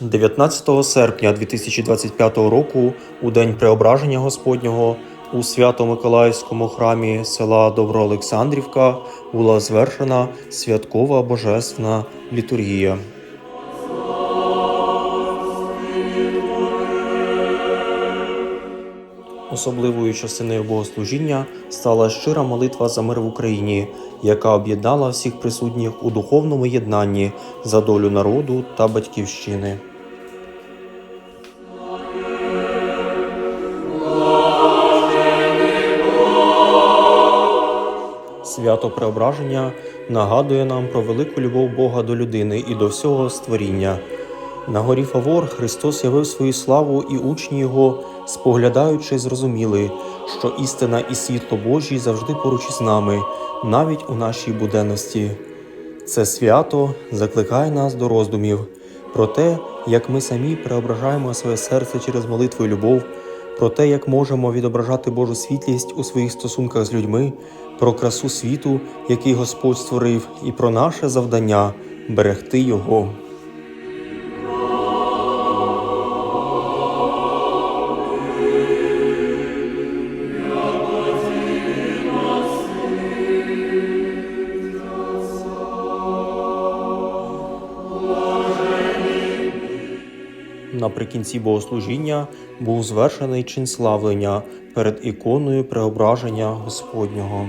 19 серпня 2025 року, у день преображення Господнього, у Свято-Миколаївському храмі села Доброолександрівка була звершена святкова божественна літургія. Особливою частиною богослужіння стала щира молитва за мир в Україні, яка об'єднала всіх присутніх у духовному єднанні за долю народу та батьківщини. Свято Преображення нагадує нам про велику любов Бога до людини і до всього створіння. На горі Фавор Христос явив свою славу, і учні Його, споглядаючи, зрозуміли, що істина і світло Божі завжди поруч із нами, навіть у нашій буденності. Це свято закликає нас до роздумів про те, як ми самі преображаємо своє серце через молитву і любов, про те, як можемо відображати Божу світлість у своїх стосунках з людьми, про красу світу, який Господь створив, і про наше завдання берегти Його. Наприкінці богослужіння був звершений чин славлення перед іконою преображення Господнього.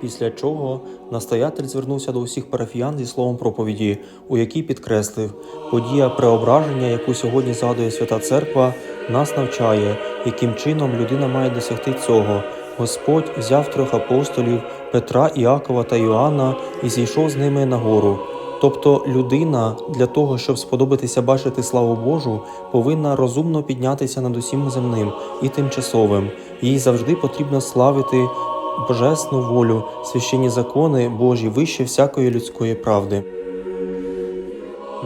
Після чого настоятель звернувся до усіх парафіян зі словом проповіді, у якій підкреслив, подія преображення, яку сьогодні згадує Свята Церква, нас навчає, яким чином людина має досягти цього. Господь взяв трьох апостолів Петра, Іакова та Йоанна і зійшов з ними на гору. Тобто людина для того, щоб сподобатися бачити славу Божу, повинна розумно піднятися над усім земним і тимчасовим. Їй завжди потрібно славити божесну волю, священні закони Божі вище всякої людської правди.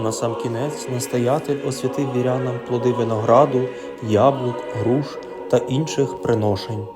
На сам кінець настоятель освятив вірянам плоди винограду, яблук, груш та інших приношень.